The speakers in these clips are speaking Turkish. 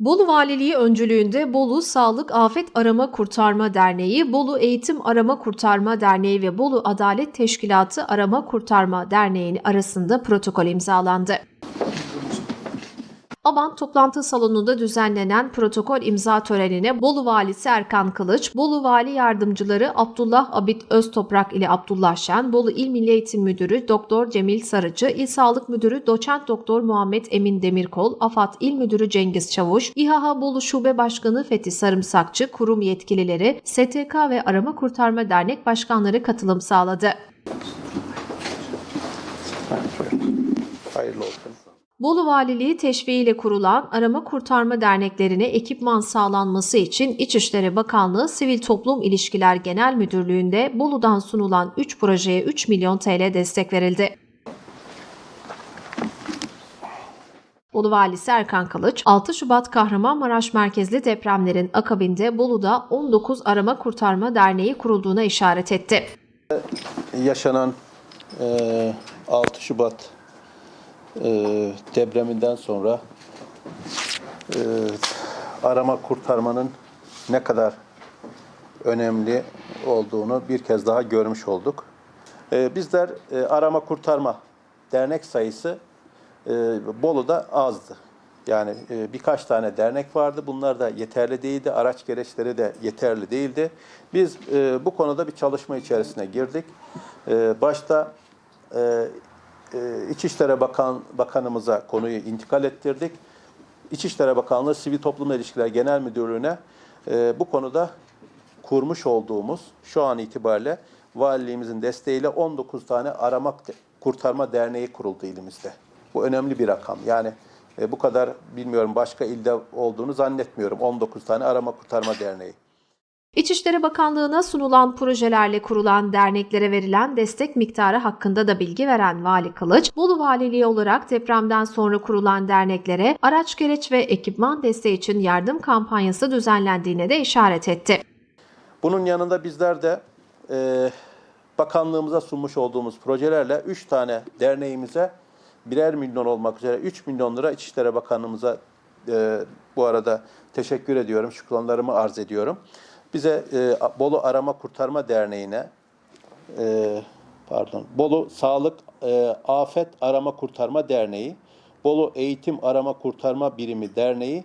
Bolu Valiliği öncülüğünde Bolu Sağlık Afet Arama Kurtarma Derneği, Bolu Eğitim Arama Kurtarma Derneği ve Bolu Adalet Teşkilatı Arama Kurtarma Derneği arasında protokol imzalandı. Abant toplantı salonunda düzenlenen protokol imza törenine Bolu Valisi Erkan Kılıç, Bolu Vali Yardımcıları Abdullah Abid Öztoprak ile Abdullah Şen, Bolu İl Milli Eğitim Müdürü Doktor Cemil Sarıcı, İl Sağlık Müdürü Doçent Doktor Muhammed Emin Demirkol, AFAD İl Müdürü Cengiz Çavuş, İHA Bolu Şube Başkanı Fethi Sarımsakçı, kurum yetkilileri, STK ve Arama Kurtarma Dernek başkanları katılım sağladı. Hayırlı olsun. Bolu Valiliği teşviğiyle kurulan arama kurtarma derneklerine ekipman sağlanması için İçişleri Bakanlığı Sivil Toplum İlişkiler Genel Müdürlüğü'nde Bolu'dan sunulan 3 projeye 3 milyon TL destek verildi. Bolu Valisi Erkan Kılıç, 6 Şubat Kahramanmaraş merkezli depremlerin akabinde Bolu'da 19 Arama Kurtarma Derneği kurulduğuna işaret etti. Yaşanan e, 6 Şubat e, depreminden sonra e, arama kurtarmanın ne kadar önemli olduğunu bir kez daha görmüş olduk. E, bizler e, arama kurtarma dernek sayısı e, Bolu'da azdı. Yani e, birkaç tane dernek vardı. Bunlar da yeterli değildi. Araç gereçleri de yeterli değildi. Biz e, bu konuda bir çalışma içerisine girdik. E, başta e, e, İçişleri Bakan Bakanımıza konuyu intikal ettirdik. İçişleri Bakanlığı Sivil Toplum İlişkiler Genel Müdürlüğü'ne e, bu konuda kurmuş olduğumuz şu an itibariyle valiliğimizin desteğiyle 19 tane arama kurtarma derneği kuruldu ilimizde. Bu önemli bir rakam. Yani e, bu kadar bilmiyorum başka ilde olduğunu zannetmiyorum. 19 tane arama kurtarma derneği. İçişleri Bakanlığı'na sunulan projelerle kurulan derneklere verilen destek miktarı hakkında da bilgi veren Vali Kılıç, Bolu Valiliği olarak depremden sonra kurulan derneklere araç gereç ve ekipman desteği için yardım kampanyası düzenlendiğine de işaret etti. Bunun yanında bizler de e, bakanlığımıza sunmuş olduğumuz projelerle 3 tane derneğimize birer milyon olmak üzere 3 milyon lira İçişleri Bakanlığımıza e, bu arada teşekkür ediyorum, şükranlarımı arz ediyorum. Bize e, Bolu Arama Kurtarma Derneği'ne, e, pardon, Bolu Sağlık e, Afet Arama Kurtarma Derneği, Bolu Eğitim Arama Kurtarma Birimi Derneği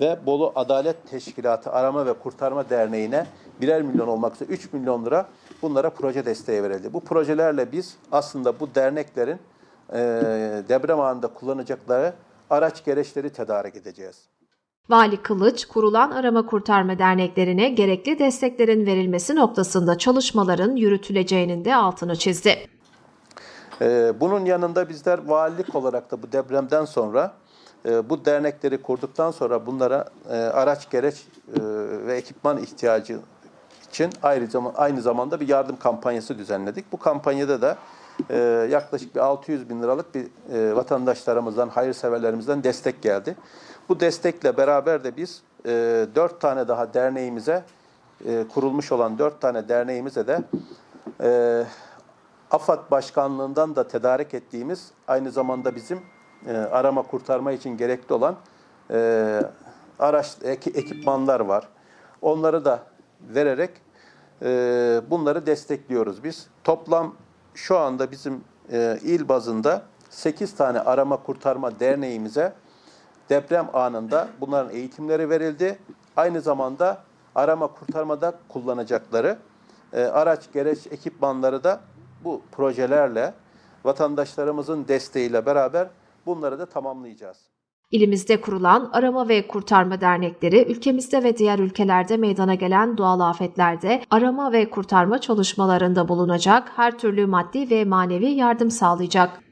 ve Bolu Adalet Teşkilatı Arama ve Kurtarma Derneği'ne birer milyon olmak üzere 3 milyon lira bunlara proje desteği verildi. Bu projelerle biz aslında bu derneklerin e, deprem anında kullanacakları araç gereçleri tedarik edeceğiz. Vali Kılıç, kurulan arama kurtarma derneklerine gerekli desteklerin verilmesi noktasında çalışmaların yürütüleceğinin de altını çizdi. Ee, bunun yanında bizler valilik olarak da bu depremden sonra e, bu dernekleri kurduktan sonra bunlara e, araç gereç e, ve ekipman ihtiyacı için ayrı zaman, aynı zamanda bir yardım kampanyası düzenledik. Bu kampanyada da yaklaşık bir 600 bin liralık bir vatandaşlarımızdan, hayırseverlerimizden destek geldi. Bu destekle beraber de biz e, 4 tane daha derneğimize, e, kurulmuş olan 4 tane derneğimize de e, AFAD Başkanlığından da tedarik ettiğimiz aynı zamanda bizim e, arama kurtarma için gerekli olan e, araç ek- ekipmanlar var. Onları da vererek e, bunları destekliyoruz biz. Toplam şu anda bizim e, il bazında 8 tane arama kurtarma derneğimize deprem anında bunların eğitimleri verildi. Aynı zamanda arama kurtarmada kullanacakları e, araç gereç ekipmanları da bu projelerle vatandaşlarımızın desteğiyle beraber bunları da tamamlayacağız. İlimizde kurulan arama ve kurtarma dernekleri ülkemizde ve diğer ülkelerde meydana gelen doğal afetlerde arama ve kurtarma çalışmalarında bulunacak, her türlü maddi ve manevi yardım sağlayacak.